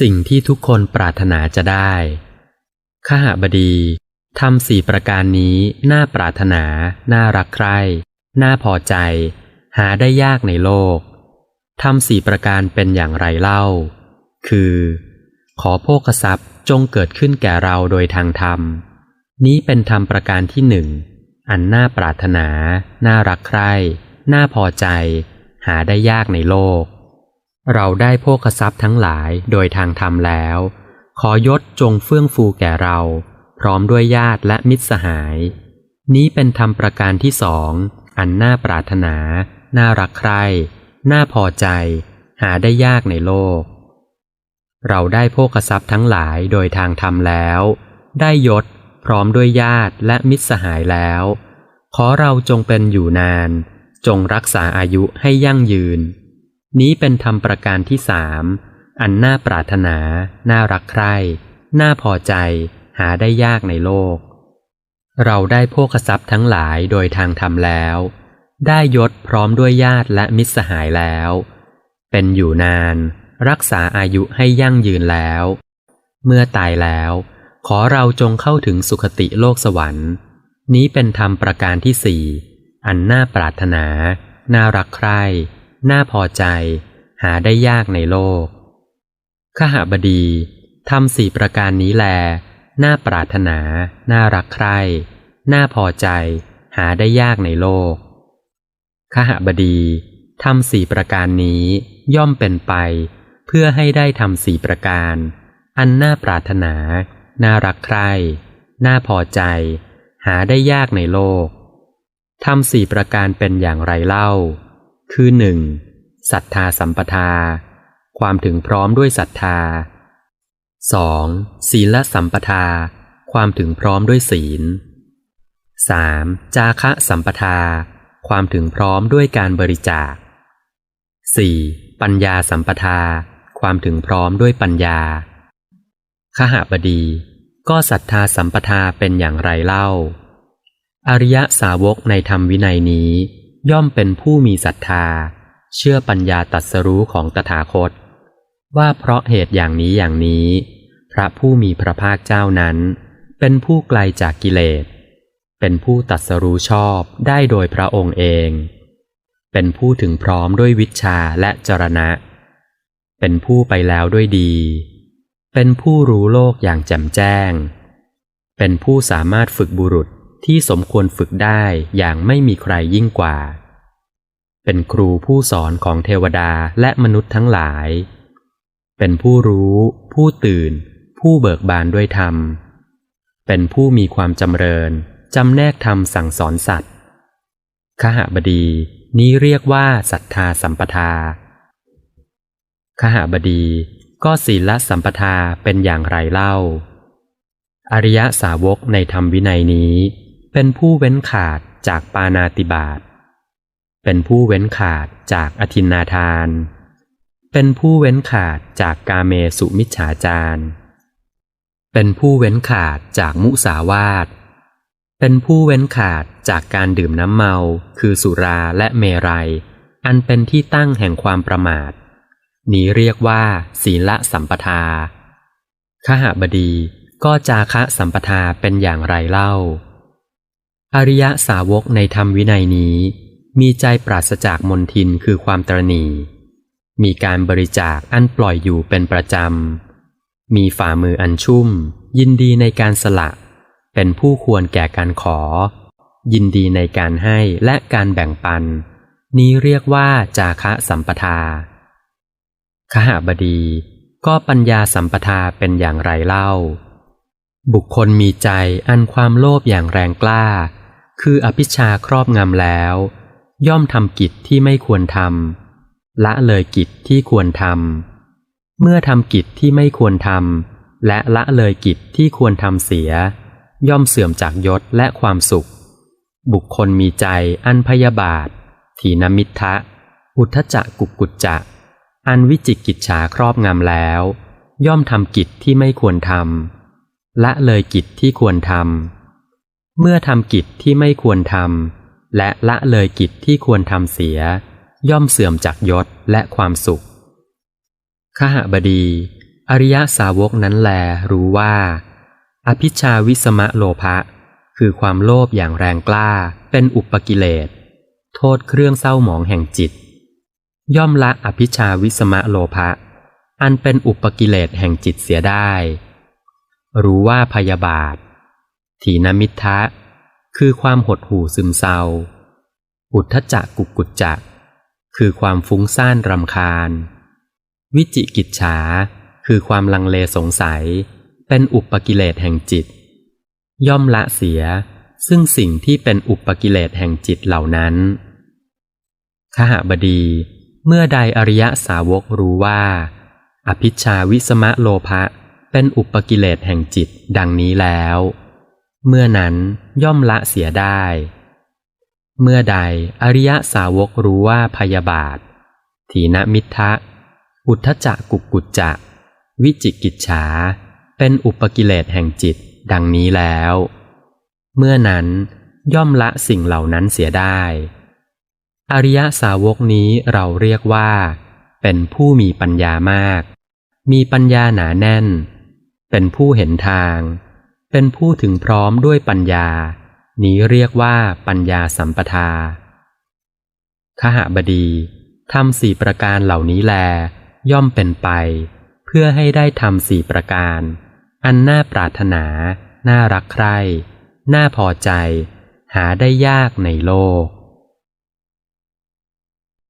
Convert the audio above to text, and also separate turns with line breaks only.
สิ่งที่ทุกคนปรารถนาจะได้ขหบดีทำสี่ประการนี้น่าปรารถนา น่ารักใคร่น่าพอใจ หาได้ยากในโลกทำสี่ประการเป็นอย่างไรเล่า คือ ขอโภคทรัพย์จงเกิดขึ้นแก่เราโดยทางธรรม นี้เป็นธรรมประการที่หนึ่ง อันน่าปรารถนา น่ารักใคร่น่าพอใจ หาได้ยากในโลก เราได้โภคทรัพย์ทั้งหลายโดยทางธรรมแล้ว ขอยศจงเฟื่องฟูแก่เรา พร้อมด้วยญาติและมิตรสหาย นี้เป็นธรรมประการที่สอง อันน่าปรารถนา น่ารักใคร่น่าพอใจ หาได้ยากในโลก เราได้โภคทรัพย์ทั้งหลายโดยทางธรรมแล้ว ได้ยศพร้อมด้วยญาติและมิตรสหายแล้ว ขอเราจงเป็นอยู่นาน จงรักษาอายุให้ยั่งยืน นี้เป็นธรรมประการที่สามอันน่าปรารถนา น่ารักใคร่ น่าพอใจ หาได้ยากในโลก เราได้โภคทรัพย์ทั้งหลายโดยทางธรรมแล้ว ได้ยศพร้อมด้วยญาติและมิตรสหายแล้ว เป็นอยู่นาน รักษาอายุให้ยั่งยืนแล้ว เมื่อตายแล้ว ขอเราจงเข้าถึงสุคติโลกสวรรค์ นี้เป็นธรรมประการที่สี่ อันน่าปรารถนา น่ารักใคร่ น่าพอใจ หาได้ยากในโลก ขหบดีทำสี่ประการนี้แล น่าปรารถนา น่ารักใคร่ น่าพอใจ หาได้ยากในโลก ขหบดีทำสี่ประการนี้ย่อมเป็นไป เพื่อให้ได้ทำสี่ประการ อันน่าปรารถนา น่ารักใคร่ น่าพอใจ หาได้ยากในโลกทำสี่ประการเป็นอย่างไรเล่า คือหนึ่งศรัทธาสัมปทา ความถึงพร้อมด้วยศรัทธา 2. ศีลสัมปทา ความถึงพร้อมด้วยศีล 3. จาคะสัมปทา ความถึงพร้อมด้วยการบริจาค 4. ปัญญาสัมปทา ความถึงพร้อมด้วยปัญญาขหบดี ก็ศรัทธาสัมปทาเป็นอย่างไรเล่า อริยสาวกในธรรมวินัยนี้ ย่อมเป็นผู้มีศรัทธา เชื่อปัญญาตัดสรู้ของตถาคต ว่าเพราะเหตุอย่างนี้อย่างนี้ พระผู้มีพระภาคเจ้านั้น เป็นผู้ไกลจากกิเลส เป็นผู้ตัดสรู้ชอบได้โดยพระองค์เอง เป็นผู้ถึงพร้อมด้วยวิชาและจรณะ เป็นผู้ไปแล้วด้วยดี เป็นผู้รู้โลกอย่างแจ่มแจ้ง เป็นผู้สามารถฝึกบุรุษ ที่สมควรฝึกได้อย่างไม่มีใครยิ่งกว่า เป็นครูผู้สอนของเทวดาและมนุษย์ทั้งหลาย เป็นผู้รู้ ผู้ตื่น ผู้เบิกบานด้วยธรรม เป็นผู้มีความจำเริญจำแนกธรรมสั่งสอนสัตว์ขหบดีนี้เรียกว่าศรัทธาสัมปทาขหบดีก็ศีลสัมปทาเป็นอย่างไรเล่า อริยสาวกในธรรมวินัยนี้ เป็นผู้เว้นขาดจากปานาติบาต เป็นผู้เว้นขาดจากอธินนาทาน เป็นผู้เว้นขาดจากกาเมสุมิจฉาจารเป็นผู้เว้นขาดจากมุสาวาท เป็นผู้เว้นขาดจากการดื่มน้ำเมา คือสุราและเมรัย อันเป็นที่ตั้งแห่งความประมาท นี้เรียกว่า ศีลสัมปทาขหบดีก็จาคะสัมปทาเป็นอย่างไรเล่า อริยสาวกในธรรมวินัยนี้ มีใจปราศจากมนทินคือความตรณีมีการบริจาคอันปล่อยอยู่เป็นประจำ มีฝ่ามืออันชุ่ม ยินดีในการสละ เป็นผู้ควรแก่การขอ ยินดีในการให้และการแบ่งปัน นี้เรียกว่าจาคะสัมปทาขหบดี ก็ปัญญาสัมปทาเป็นอย่างไรเล่า บุคคลมีใจอันความโลภอย่างแรงกล้า คืออภิชาครอบงำแล้ว ย่อมทำกิจที่ไม่ควรทำละเลยกิจที่ควรทำเมื่อทำกิจที่ไม่ควรทำและละเลยกิจที่ควรทำเสีย ย่อมเสื่อมจากยศและความสุข บุคคลมีใจอันพยาบาท ถีนมิทะอุทจักกุกกุจจะอันวิจิกิจฉาครอบงำแล้ว ย่อมทำกิจที่ไม่ควรทำละเลยกิจที่ควรทำ เมื่อทำกิจที่ไม่ควรทำและละเลยกิจที่ควรทำเสีย ย่อมเสื่อมจากยศและความสุขขหบดี อริยสาวกนั้นแลรู้ว่า อภิชาวิสมะโลภะคือความโลภอย่างแรงกล้าเป็นอุปกิเลส โทษเครื่องเศร้าหมองแห่งจิต ย่อมละอภิชาวิสมะโลภะอันเป็นอุปกิเลสแห่งจิตเสียได้ รู้ว่าพยาบาท ถีนมิทะ คือความหดหู่ซึมเศร้า อุทธจักกุกกุจจะคือความฟุ้งซ่านรำคาญ วิจิกิจฉา คือความลังเลสงสัย เป็นอุปกิเลสแห่งจิต ย่อมละเสีย ซึ่งสิ่งที่เป็นอุปกิเลสแห่งจิตเหล่านั้นขหบดี เมื่อใดอริยสาวกรู้ว่า อภิชาวิสมะโลภะเป็นอุปกิเลสแห่งจิตดังนี้แล้ว เมื่อนั้นย่อมละเสียได้ เมื่อใดอริยสาวกรู้ว่าพยาบาท ถีนมิทะ อุทธจักกุกกุจจะ วิจิกิจฉา เป็นอุปกิเลสแห่งจิตดังนี้แล้ว เมื่อนั้นย่อมละสิ่งเหล่านั้นเสียได้ อริยสาวกนี้เราเรียกว่า เป็นผู้มีปัญญามาก มีปัญญาหนาแน่น เป็นผู้เห็นทาง เป็นผู้ถึงพร้อมด้วยปัญญา นี้เรียกว่าปัญญาสัมปทาขหบดีทำสี่ประการเหล่านี้แล ย่อมเป็นไป เพื่อให้ได้ทำสี่ประการ อันน่าปรารถนา น่ารักใคร่ น่าพอใจ หาได้ยากในโลก